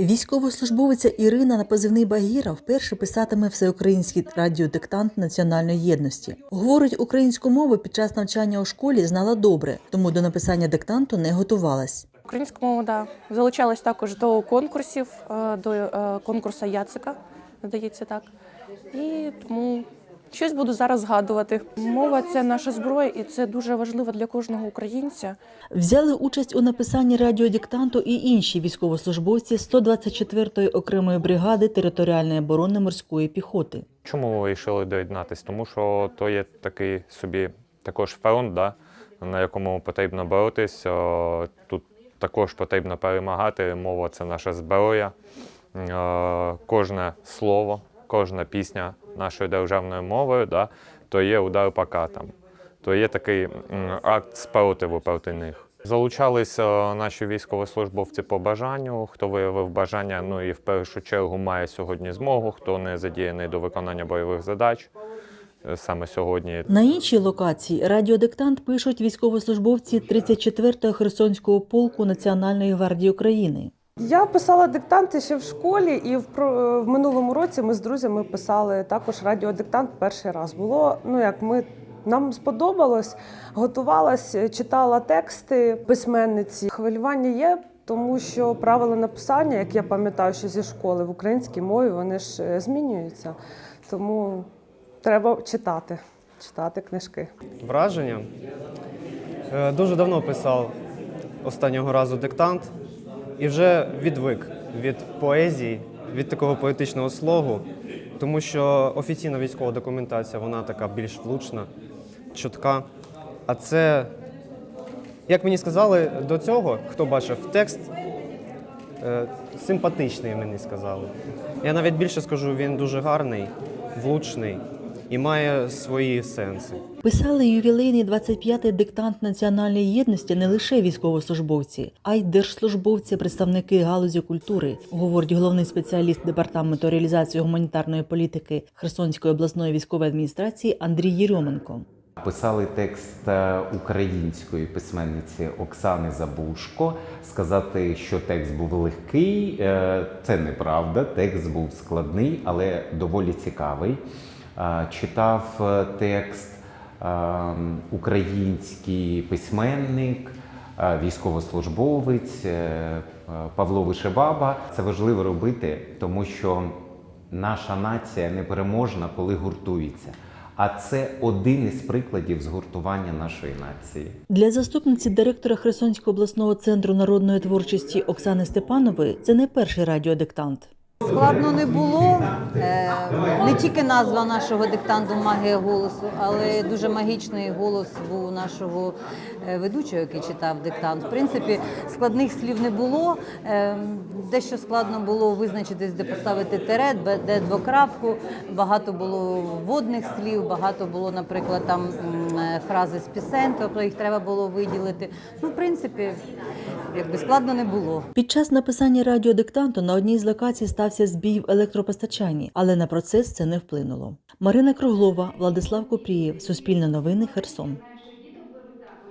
Військовослужбовиця Ірина на позивний Багіра вперше писатиме всеукраїнський радіодиктант національної єдності. Говорить, українську мову під час навчання у школі знала добре, тому до написання диктанту не готувалась. Українська мова, да. Залучалась також до конкурсів, е, до е, конкурсу Яцика, здається так. І тому щось буду зараз згадувати. Мова це наша зброя, і це дуже важливо для кожного українця. Взяли участь у написанні радіодиктанту і інші військовослужбовці 124-ї окремої бригади територіальної оборони морської піхоти. Чому ви вирішили доєднатись? Тому що то є такий собі також фронт, да, на якому потрібно боротись. Тут також потрібно перемагати. Мова це наша зброя. Кожне слово, кожна пісня нашою державною мовою, да, то є удар по катам, то є такий акт спротиву проти них. Залучалися наші військовослужбовці по бажанню. Хто виявив бажання, ну і в першу чергу має сьогодні змогу, хто не задіяний до виконання бойових задач е, саме сьогодні. На іншій локації радіодиктант пишуть військовослужбовці 34-го Херсонського полку Національної гвардії України. Я писала диктанти ще в школі, і в, в минулому році ми з друзями писали також радіодиктант перший раз. Було ну як ми. Нам сподобалось, готувалась, читала тексти письменниці. Хвилювання є, тому що правила написання, як я пам'ятаю, що зі школи в українській мові вони ж е, змінюються. Тому треба читати, читати книжки. враження. Е, Дуже давно писав останнього разу диктант і вже відвик від поезії, від такого поетичного слогу, тому що офіційна військова документація вона така більш влучна, чутка. А це, як мені сказали до цього, хто бачив текст, е, симпатичний мені сказали. Я навіть більше скажу, він дуже гарний, влучний і має свої сенси. Писали ювілейний 25-й диктант національної єдності не лише військовослужбовці, а й держслужбовці, представники галузі культури, говорить головний спеціаліст департаменту реалізації гуманітарної політики Херсонської обласної військової адміністрації Андрій Єрьоменко. Писали текст е, української письменниці Оксани Забушко. Сказати, що текст був легкий, е, це неправда. Текст був складний, але доволі цікавий. Читав е, текст український письменник, військовослужбовець е, е, Павло Вишебаба. Це важливо робити, тому що наша нація непереможна, коли гуртується. А це один із прикладів згуртування нашої нації. Для заступниці директора Херсонського обласного центру народної творчості Оксани Степанової це не перший радіодиктант. Складно не було. Е, Не тільки назва нашого диктанту Магія голосу, але дуже магічний голос був нашого е, ведучого, який читав диктант. В принципі, складних слів не було. Е, Дещо складно було визначитись, де поставити терет, де двокрапку. Багато було водних слів, багато було, наприклад, там фрази з пісень, тобто їх треба було виділити. Ну, в принципі, якби складно не було. Під час написання радіодиктанту на одній з локацій стався збій в електропостачанні, але на процес це не вплинуло. Марина Круглова, Владислав Купрієв, Суспільне новини, Херсон.